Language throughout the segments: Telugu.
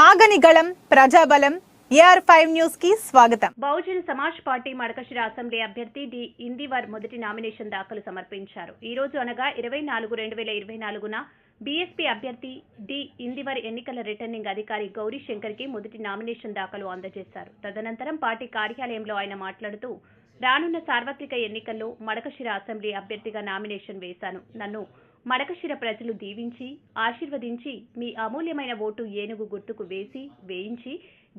ఆగని గళం ప్రజాబలం ఏఆర్ ఫైవ్ న్యూస్కి స్వాగతం. బహుజన్ సమాజ్ పార్టీ మడకశిర అసెంబ్లీ అభ్యర్థి డి ఇందివర్ మొదటి నామినేషన్ దాఖలు సమర్పించారు. ఈ రోజు అనగా ఇరవై నాలుగు రెండు వేల ఇరవై నాలుగున బీఎస్పీ అభ్యర్థి డి ఇందివర్ ఎన్నికల రిటర్నింగ్ అధికారి గౌరీ శంకర్కి మొదటి నామినేషన్ దాఖలు అందజేశారు. తదనంతరం పార్టీ కార్యాలయంలో ఆయన మాట్లాడుతూ రానున్న సార్వత్రిక ఎన్నికల్లో మడకశిర అసెంబ్లీ అభ్యర్థిగా నామినేషన్ వేశాను. నన్ను మడకశిర ప్రజలు దీవించి ఆశీర్వదించి మీ అమూల్యమైన ఓటు ఏనుగు గుర్తుకు వేసి వేయించి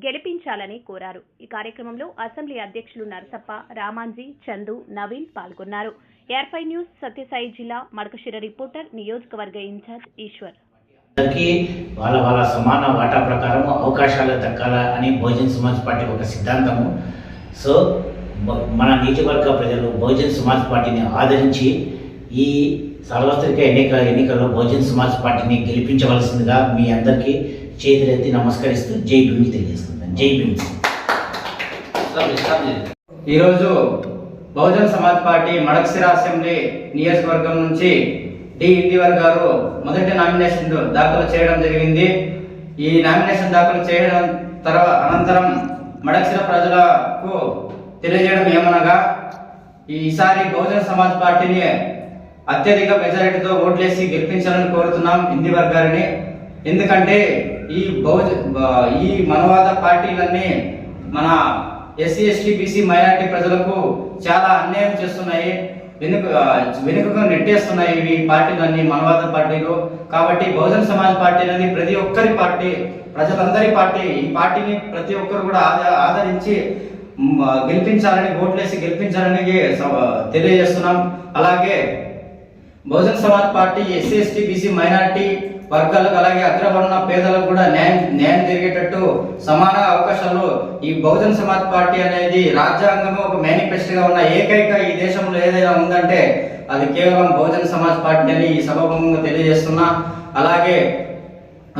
గెలిపించాలని కోరారు. ఈ కార్యక్రమంలో అసెంబ్లీ అధ్యక్షులు నరసప్ప రామాంజీ చందు నవీన్ పాల్గొన్నారు. ఎయిర్ఫై న్యూస్ సత్యసాయి జిల్లా మడకశిర రిపోర్టర్ నియోజకవర్గ ఇన్ఛార్జ్ ఈశ్వర్. వాళ్ళ వాళ్ళ సమాన వాటా ప్రకారం అవకాశాలు దక్కాల అని బహుజన్ సమాజ్ పార్టీ ఒక సిద్ధాంతము. సో మన నియోజకవర్గ ప్రజలు బహుజన్ సమాజ్ పార్టీని ఆదరించి ఈ సార్వత్రిక ఎన్నిక ఎన్నికల్లో బహుజన్ సమాజ్ పార్టీని గెలిపించవలసిందిగా మీ అందరికీ చేతులెత్తి నమస్కరిస్తూ జై భీమ్ తెలియజేస్తున్నాను. జై భీమ్. ఈరోజు బహుజన్ సమాజ్ పార్టీ మడక్సిర అసెంబ్లీ నియోజకవర్గం నుంచి డి ఇందివర్ గారు మొదటి నామినేషన్ దాఖలు చేయడం జరిగింది. ఈ నామినేషన్ దాఖలు చేయడం తర్వాత అనంతరం మడక్సిర ప్రజలకు తెలియజేయడం ఏమనగా ఈసారి బహుజన్ సమాజ్ పార్టీని అత్యధిక మెజారిటీతో ఓట్లేసి గెలిపించాలని కోరుతున్నాం హిందీ వర్గాలని. ఎందుకంటే ఈ బహుజ బ- ఈ మనవాద పార్టీలన్నీ మన ఎస్సీ ఎస్టీ బీసీ మైనార్టీ ప్రజలకు చాలా అన్యాయం చేస్తున్నాయి. వెనుక వెనుకగా నెట్టేస్తున్నాయి ఇవి పార్టీలన్నీ మనవాద పార్టీలు. కాబట్టి బహుజన సమాజ్ పార్టీ అనేది ప్రతి ఒక్కరి పార్టీ ప్రజలందరి పార్టీ ఈ పార్టీని ప్రతి ఒక్కరు కూడా ఆద- ఆదరించి గెలిపించాలని ఓట్లేసి గెలిపించాలని తెలియజేస్తున్నాం. అలాగే Bahujan Samaj party SC ST BC minority వర్గాలకు అలాగే అగ్రవర్ణ పేదలకు కూడా న్యాయం న్యాయం జరిగేటట్టు సమాన అవకాశాలు ఈ బహుజన్ సమాజ్ పార్టీ అనేది రాజ్యాంగంలో ఒక మేనిఫెస్టోగా ఉన్న ఏకైక ఈ దేశంలో ఏదైనా ఉందంటే అది కేవలం బహుజన్ సమాజ్ పార్టీ అని ఈ సభాముఖంగా తెలియజేస్తున్నా. అలాగే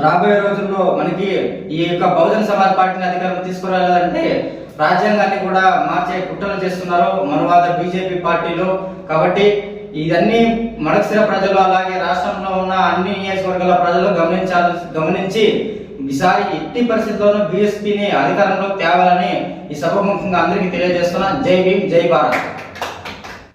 రాబోయే రోజుల్లో మనకి ఈ యొక్క బహుజన్ సమాజ్ పార్టీని అధికారం తీసుకురాలేదంటే రాజ్యాంగాన్ని కూడా మార్చే కుట్రలు చేస్తున్నారు. మనవాద బీజేపీ పార్టీలు. కాబట్టి ఇదన్నీ మడక్సిర ప్రజలు అలాగే రాష్ట్రంలో ఉన్న అన్ని నియోజకవర్గాల ప్రజలు గమనించాల్సి గమనించి ఈసారి ఎట్టి పరిస్థితుల్లోనూ బీఎస్పీని అధికారంలో తేవాలని ఈ సభ ముఖ్యంగా అందరికీ తెలియజేస్తున్నా. జై భీమ్ జై భారత్.